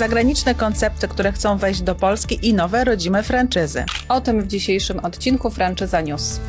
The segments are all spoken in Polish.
zagraniczne koncepty, które chcą wejść do Polski i nowe rodzime franczyzy. O tym w dzisiejszym odcinku Franczyza News.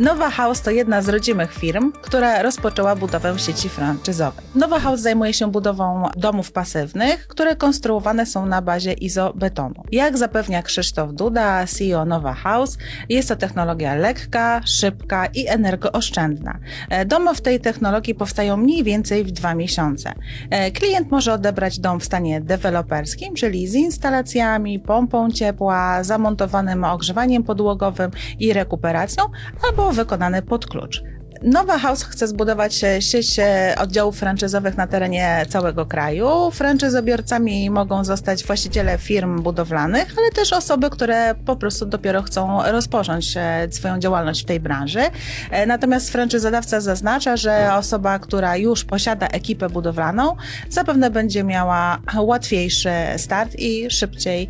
Nowa House to jedna z rodzimych firm, która rozpoczęła budowę sieci franczyzowej. Nowa House zajmuje się budową domów pasywnych, które konstruowane są na bazie izobetonu. Jak zapewnia Krzysztof Duda, CEO Nowa House, jest to technologia lekka, szybka i energooszczędna. E, Domy w tej technologii powstają mniej więcej w dwa miesiące. E, Klient może odebrać dom w stanie deweloperskim, czyli z instalacjami, pompą ciepła, zamontowanym ogrzewaniem podłogowym i rekuperacją, albo wykonany pod klucz. Nowa House chce zbudować e, sieć e, oddziałów franczyzowych na terenie całego kraju. Franczyzobiorcami mogą zostać właściciele firm budowlanych, ale też osoby, które po prostu dopiero chcą rozpocząć e, swoją działalność w tej branży. Natomiast franczyzodawca zaznacza, że osoba, która już posiada ekipę budowlaną, zapewne będzie miała łatwiejszy start i szybciej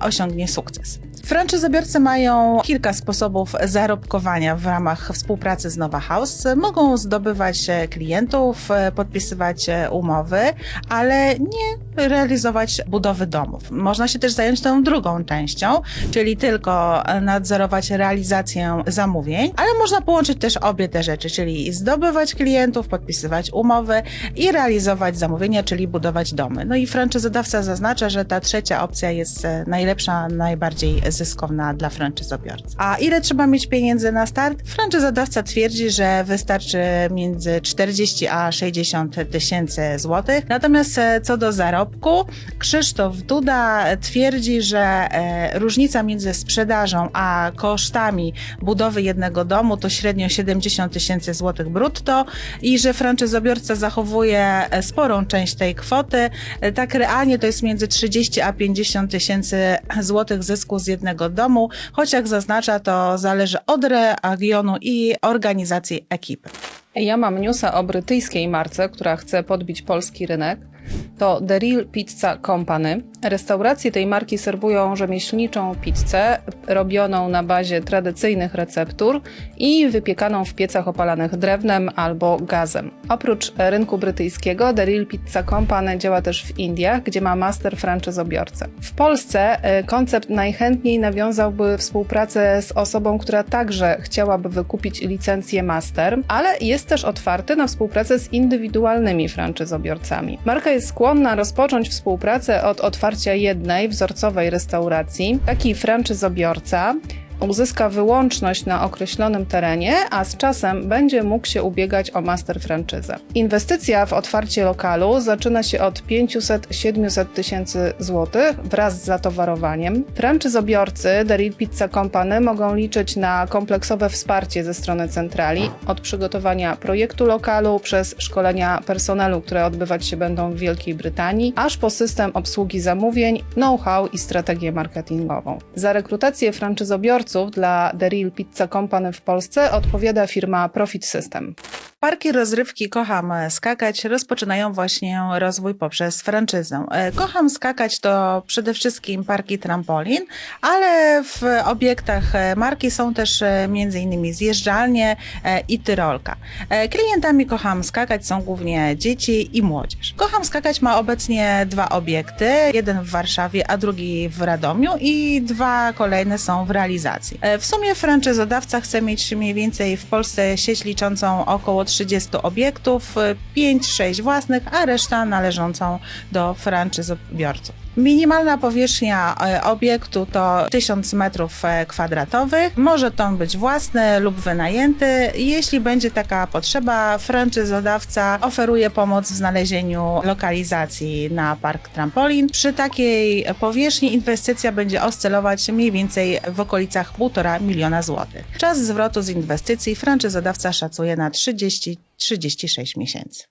osiągnie sukces. Franczyzobiorcy mają kilka sposobów zarobkowania w ramach współpracy z Nowa House. Mogą zdobywać e, klientów, e, podpisywać e, umowy, ale nie realizować budowy domów. Można się też zająć tą drugą częścią, czyli tylko nadzorować realizację zamówień, ale można połączyć też obie te rzeczy, czyli zdobywać klientów, podpisywać umowy i realizować zamówienia, czyli budować domy. No i franczyzodawca zaznacza, że ta trzecia opcja jest najlepsza, najbardziej zyskowna dla franczyzobiorcy. A ile trzeba mieć pieniędzy na start? Franczyzodawca twierdzi, że wystarczy między 40 a 60 tysięcy złotych. Natomiast e, co do zarobku, Krzysztof Duda twierdzi, że e, różnica między sprzedażą a kosztami budowy jednego domu to średnio 70 tysięcy złotych brutto i że franczyzobiorca zachowuje e, sporą część tej kwoty. Tak realnie to jest między 30 a 50 tysięcy złotych zysku z jednego domu, choć jak zaznacza to zależy od regionu i organizacji ekipy. Ja mam newsa o brytyjskiej marce, która chce podbić polski rynek. To The Real Pizza Company. Restauracje tej marki serwują rzemieślniczą pizzę robioną na bazie tradycyjnych receptur i wypiekaną w piecach opalanych drewnem albo gazem. Oprócz rynku brytyjskiego, The Real Pizza Company działa też w Indiach, gdzie ma master franczyzobiorcę. W Polsce e, koncept najchętniej nawiązałby współpracę z osobą, która także chciałaby wykupić licencję master, ale jest też otwarty na współpracę z indywidualnymi franczyzobiorcami. Marka jest skłonna rozpocząć współpracę od otwarcia jednej wzorcowej restauracji. Taki franczyzobiorca uzyska wyłączność na określonym terenie, a z czasem będzie mógł się ubiegać o master franczyzę. Inwestycja w otwarcie lokalu zaczyna się od 500-700 tysięcy złotych wraz z zatowarowaniem. Franczyzobiorcy The Pizza Company mogą liczyć na kompleksowe wsparcie ze strony centrali, od przygotowania projektu lokalu przez szkolenia personelu, które odbywać się będą w Wielkiej Brytanii, aż po system obsługi zamówień, know-how i strategię marketingową. Za rekrutację franczyzobiorców dla The Real Pizza Company w Polsce odpowiada firma Profit System. Parki rozrywki Kocham Skakać rozpoczynają właśnie rozwój poprzez franczyzę. E, Kocham Skakać to przede wszystkim parki trampolin, ale w obiektach e, marki są też e, m.in. zjeżdżalnie i tyrolka. Klientami Kocham Skakać są głównie dzieci i młodzież. Kocham Skakać ma obecnie dwa obiekty, jeden w Warszawie, a drugi w Radomiu i dwa kolejne są w realizacji. W sumie franczyzodawca chce mieć mniej więcej w Polsce sieć liczącą około 30 obiektów, 5-6 własnych, a reszta należącą do franczyzobiorców. Minimalna powierzchnia e, obiektu to 1000 metrów e, kwadratowych. Może to być własny lub wynajęty. Jeśli będzie taka potrzeba, franczyzodawca oferuje pomoc w znalezieniu lokalizacji na park trampolin. Przy takiej powierzchni inwestycja będzie oscylować mniej więcej w okolicach 1,5 miliona złotych. Czas zwrotu z inwestycji franczyzodawca szacuje na 30-36 miesięcy.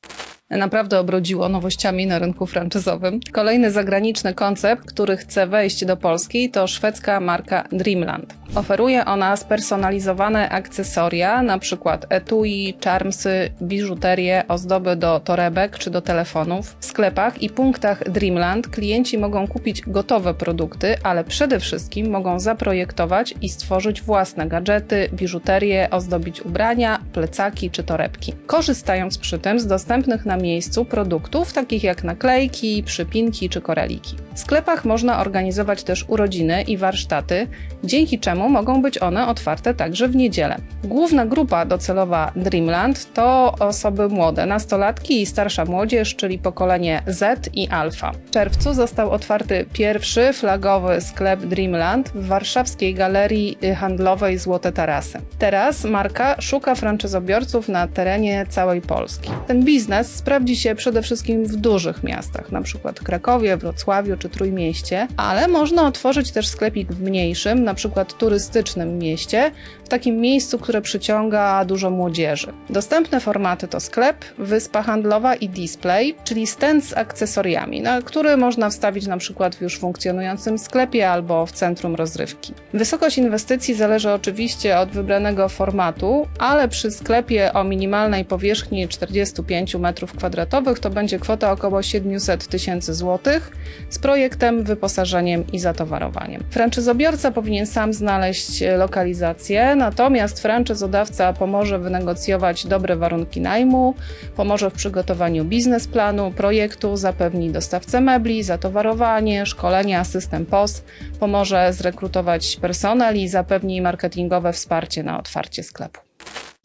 Naprawdę obrodziło nowościami na rynku franczyzowym. Kolejny zagraniczny koncept, który chce wejść do Polski, to szwedzka marka Dreamland. Oferuje ona spersonalizowane akcesoria, np. etui, charmsy, biżuterię, ozdoby do torebek czy do telefonów. W sklepach i punktach Dreamland klienci mogą kupić gotowe produkty, ale przede wszystkim mogą zaprojektować i stworzyć własne gadżety, biżuterię, ozdobić ubrania, plecaki czy torebki. Korzystając przy tym z dostępnych na miejscu produktów takich jak naklejki, przypinki czy koreliki. W sklepach można organizować też urodziny i warsztaty, dzięki czemu mogą być one otwarte także w niedzielę. Główna grupa docelowa Dreamland to osoby młode, nastolatki i starsza młodzież, czyli pokolenie Z i Alfa. W czerwcu został otwarty pierwszy flagowy sklep Dreamland w warszawskiej galerii handlowej Złote Tarasy. Teraz marka szuka franczyzobiorców na terenie całej Polski. Ten biznes sprawdzi się przede wszystkim w dużych miastach, np. Krakowie, Wrocławiu czy Trójmieście, ale można otworzyć też sklepik w mniejszym, np. turystycznym mieście, w takim miejscu, które przyciąga dużo młodzieży. Dostępne formaty to sklep, wyspa handlowa i display, czyli stand z akcesoriami, na który można wstawić np. w już funkcjonującym sklepie albo w centrum rozrywki. Wysokość inwestycji zależy oczywiście od wybranego formatu, ale przy sklepie o minimalnej powierzchni 45 m2 to będzie kwota około 700 tysięcy złotych z projektem, wyposażeniem i zatowarowaniem. Franczyzobiorca powinien sam znaleźć lokalizację, natomiast franczyzodawca pomoże wynegocjować dobre warunki najmu, pomoże w przygotowaniu biznesplanu, projektu, zapewni dostawcę mebli, zatowarowanie, szkolenia, system POS, pomoże zrekrutować personel i zapewni marketingowe wsparcie na otwarcie sklepu.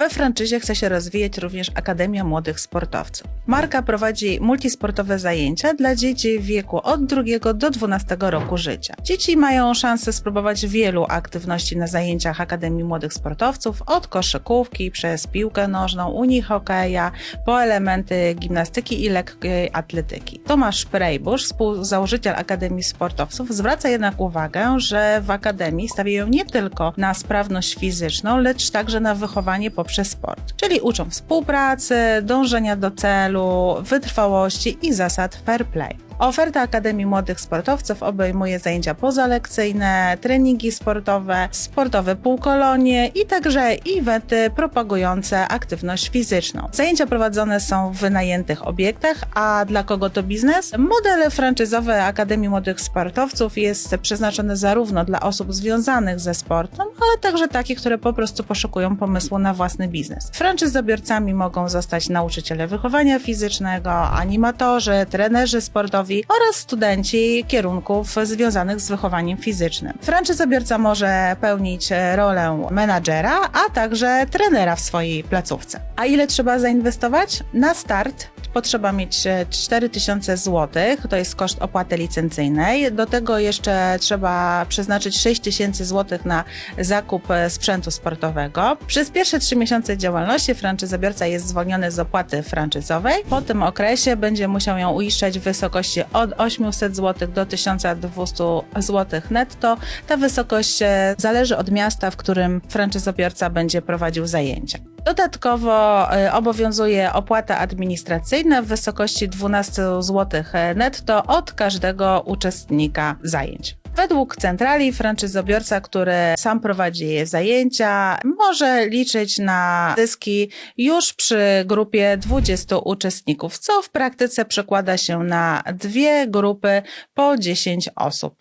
We franczyzie chce się rozwijać również Akademia Młodych Sportowców. Marka prowadzi multisportowe zajęcia dla dzieci w wieku od 2 do 12 roku życia. Dzieci mają szansę spróbować wielu aktywności na zajęciach Akademii Młodych Sportowców, od koszykówki przez piłkę nożną, unihokeja, po elementy gimnastyki i lekkiej atletyki. Tomasz Prejbusz, współzałożyciel Akademii Sportowców, zwraca jednak uwagę, że w Akademii stawiają nie tylko na sprawność fizyczną, lecz także na wychowanie poprzez sport. Czyli uczą współpracy, dążenia do celu, wytrwałości i zasad fair play. Oferta Akademii Młodych Sportowców obejmuje zajęcia pozalekcyjne, treningi sportowe, sportowe półkolonie i także eventy propagujące aktywność fizyczną. Zajęcia prowadzone są w wynajętych obiektach, a dla kogo to biznes? Model franczyzowy Akademii Młodych Sportowców jest przeznaczony zarówno dla osób związanych ze sportem, ale także takich, które po prostu poszukują pomysłu na własny biznes. Franczyzobiorcami mogą zostać nauczyciele wychowania fizycznego, animatorzy, trenerzy sportowi, oraz studenci kierunków związanych z wychowaniem fizycznym. Franczyzobiorca może pełnić rolę menadżera, a także trenera w swojej placówce. A ile trzeba zainwestować? Na start potrzeba mieć 4000 zł, to jest koszt opłaty licencyjnej. Do tego jeszcze trzeba przeznaczyć 6000 zł na zakup sprzętu sportowego. Przez pierwsze 3 miesiące działalności franczyzobiorca jest zwolniony z opłaty franczyzowej. Po tym okresie będzie musiał ją uiszczać w wysokości od 800 zł do 1200 zł netto. Ta wysokość e, zależy od miasta, w którym franczyzobiorca będzie prowadził zajęcia. Dodatkowo e, obowiązuje opłata administracyjna w wysokości 12 zł netto od każdego uczestnika zajęć. Według centrali franczyzobiorca, który sam prowadzi zajęcia, może liczyć na zyski już przy grupie 20 uczestników, co w praktyce przekłada się na dwie grupy po 10 osób.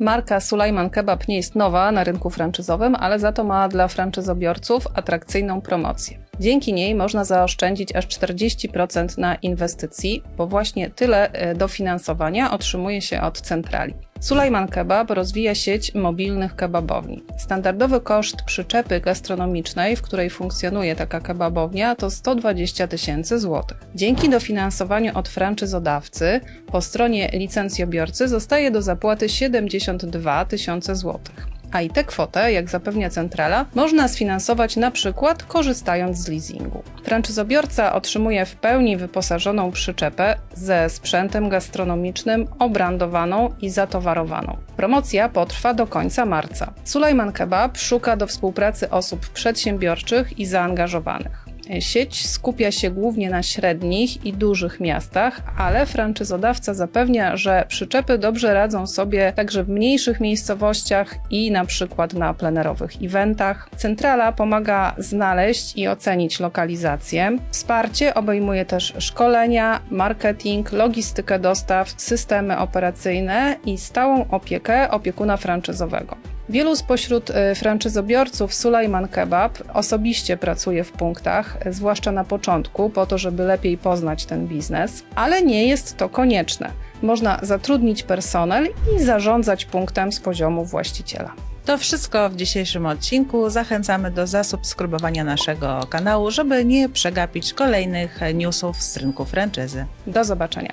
Marka Sulaiman Kebab nie jest nowa na rynku franczyzowym, ale za to ma dla franczyzobiorców atrakcyjną promocję. Dzięki niej można zaoszczędzić aż 40% na inwestycji, bo właśnie tyle e, dofinansowania otrzymuje się od centrali. Sulaiman Kebab rozwija sieć mobilnych kebabowni. Standardowy koszt przyczepy gastronomicznej, w której funkcjonuje taka kebabownia, to 120 tysięcy złotych. Dzięki dofinansowaniu od franczyzodawcy po stronie licencjobiorcy zostaje do zapłaty 72 tysiące złotych a i tę kwotę, jak zapewnia centrala, można sfinansować na przykład korzystając z leasingu. Franczyzobiorca otrzymuje w pełni wyposażoną przyczepę ze sprzętem gastronomicznym, obrandowaną i zatowarowaną. Promocja potrwa do końca marca. Sulejman Kebab szuka do współpracy osób przedsiębiorczych i zaangażowanych. Sieć skupia się głównie na średnich i dużych miastach, ale franczyzodawca zapewnia, że przyczepy dobrze radzą sobie także w mniejszych miejscowościach i na przykład na plenerowych eventach. Centrala pomaga znaleźć i ocenić lokalizację. Wsparcie obejmuje też szkolenia, marketing, logistykę dostaw, systemy operacyjne i stałą opiekę opiekuna franczyzowego. Wielu spośród y, franczyzobiorców Sulejman Kebab osobiście pracuje w punktach, y, zwłaszcza na początku, po to, żeby lepiej poznać ten biznes, ale nie jest to konieczne. Można zatrudnić personel i zarządzać punktem z poziomu właściciela. To wszystko w dzisiejszym odcinku. Zachęcamy do zasubskrybowania naszego kanału, żeby nie przegapić kolejnych newsów z rynku franczyzy. Do zobaczenia.